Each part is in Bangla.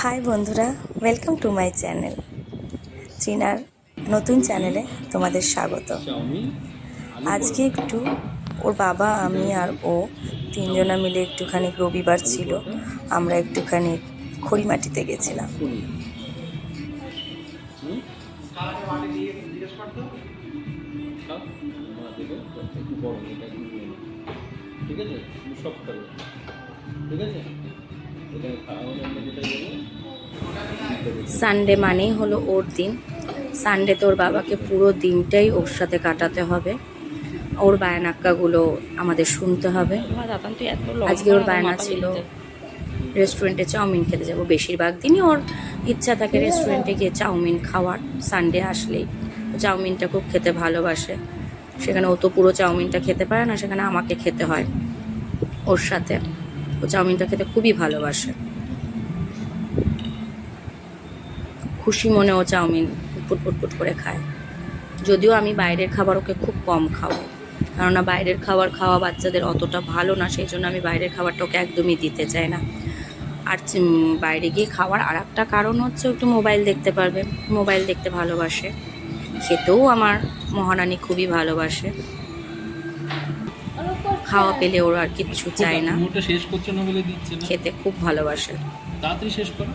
হাই বন্ধুরা ওয়েলকাম টু মাই চ্যানেল চিনার নতুন চ্যানেলে তোমাদের স্বাগত। আজকে একটু ওর বাবা, আমি আর ও তিনজনা মিলে একটুখানি রবিবার ছিল। আমরা একটুখানি খড়িমাটিতে গেছিলাম। ঠিক আছে সব ঠিক আছে? সানডে মানেই হলো ওর দিন। সানডে তোর বাবাকে পুরো দিনটাই ওর সাথে কাটাতে হবে। ওর বায়নাক্কাগুলো আমাদের শুনতে হবে। আজকে ওর বায়না ছিল রেস্টুরেন্টে চাউমিন খেতে যাব। বেশিরভাগ দিনই ওর ইচ্ছা থাকে রেস্টুরেন্টে গিয়ে চাউমিন খাওয়ার। সানডে আসলেই চাউমিনটা খুব খেতে ভালোবাসে। সেখানে ও তো পুরো চাউমিনটা খেতে পারে না, সেখানে আমাকে খেতে হয় ওর সাথে। ও চাউমিনটা খেতে খুবই ভালোবাসে। খুশি মনে ও চাউমিন ফুট ফুট ফুট করে খায়। যদিও আমি বাইরের খাবার ওকে খুব কম খাওয়াই, কেননা বাইরের খাবার খাওয়া বাচ্চাদের অতটা ভালো না, সেই জন্য আমি বাইরের খাবারটা ওকে একদমই দিতে চাই না। আর বাইরে গিয়ে খাওয়ার আর একটা কারণ হচ্ছে একটু মোবাইল দেখতে পারবে, মোবাইল দেখতে ভালোবাসে। খেতেও আমার মহারানী খুবই ভালোবাসে। খাওয়া পেলে ওরা আর কিচ্ছু চায় না। শেষ করছ না বলে দিচ্ছে না? খেতে খুব ভালোবাসে। তাড়াতাড়ি শেষ করো।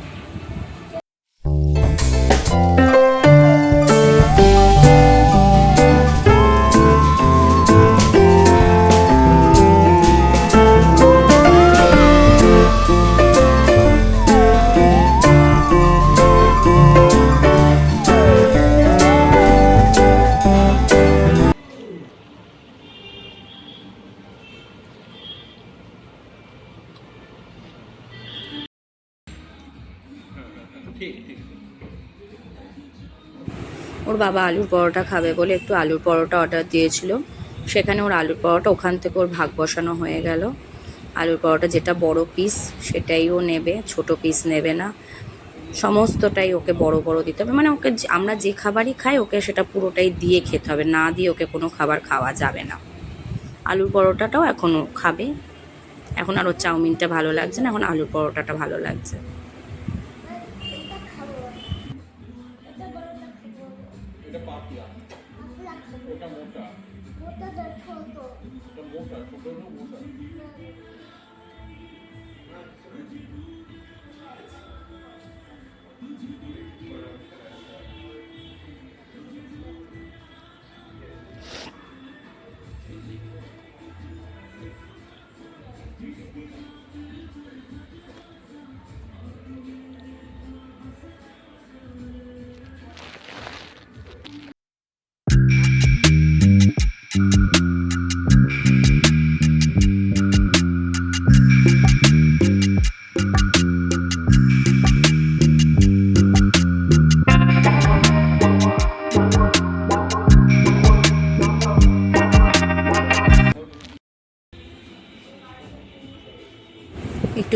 ওর বাবা আলুর পরোটা খাবে বলে একটু আলুর পরোটা অর্ডার দিয়েছিল। সেখানে ওর আলুর পরোটা ওখান থেকে ওর ভাগ বসানো হয়ে গেল। আলুর পরোটা যেটা বড় পিস সেটাই ও নেবে, ছোট পিস নেবে না। সমস্তটাই ওকে বড় বড় দিতে হবে। মানে ওকে আমরা যে খাবারই খাই, ওকে সেটা পুরোটাই দিয়ে খেতে হবে। না দিয়ে ওকে কোনো খাবার খাওয়া যাবে না। আলুর পরোটাটাও এখনও খাবে। এখন আর ওর চাউমিনটা ভালো লাগছে না, এখন আলুর পরোটাটা ভালো লাগছে।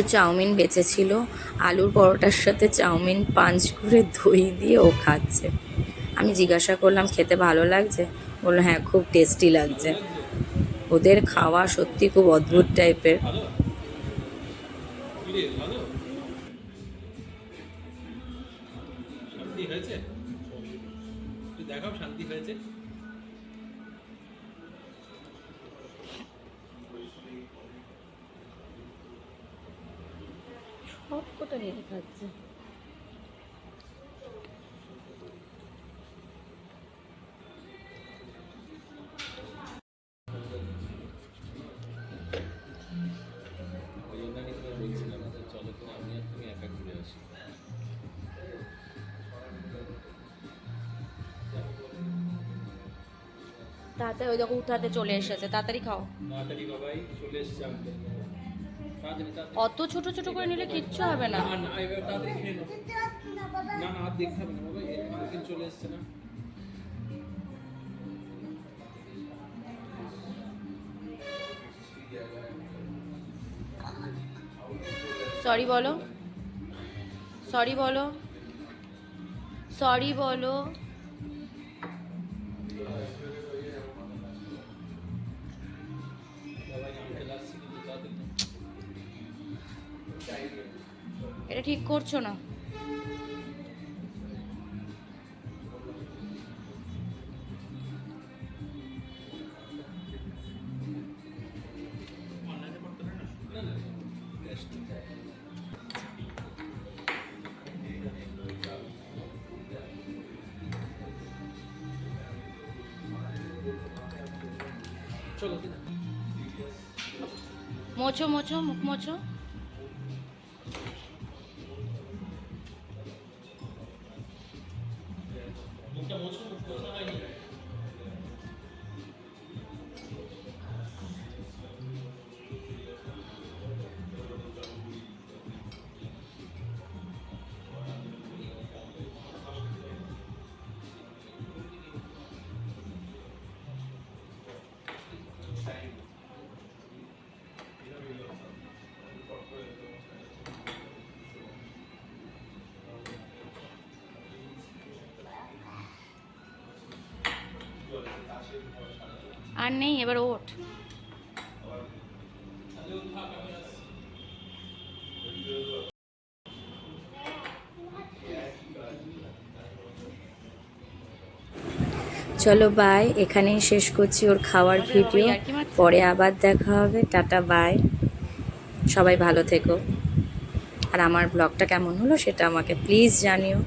চাউমিন বেঁচেছিল। আলুর পরোটার সাথে চাউমিন পাঞ্চ করে দই দিয়ে ও খাচ্ছে। আমি জিজ্ঞাসা করলাম, খেতে ভালো লাগছে? বলল হ্যাঁ খুব টেস্টি লাগছে। ওদের খাওয়া সত্যি খুব অদ্ভুত টাইপের। হয়েছে? দেখাও, শান্তি হয়েছে? একা ঘুরে আসি তাড়াতাড়ি ওই দেখো উঠাতে চলে এসেছে তাড়াতাড়ি খাও। তাড়াতাড়ি বাবাই চলে এসছে আমি তাড়াতাড়ি তাড়াতাড়ি অত ছোট ছোট করে নিলে কিচ্ছু হবে না। না না এবার তাড়াতাড়ি খেয়ে নাও। না না আর দেখতে হবে না বাবা চলে এসছে না। সরি বলো। সরি বলো। সরি বলো। ঠিক করছ না। মোছো মোছো মুখ মোছো। মুখটা মোছো মুখ মোছা হয়নি আর নেই এবার ওঠ। চলো বাই এখানেই শেষ করছি ওর খাওয়ার ভিডিও পরে আবার দেখা হবে। টাটা বাই সবাই ভালো থেকো। আর আমার ব্লগটা কেমন হলো সেটা আমাকে প্লিজ জানিও।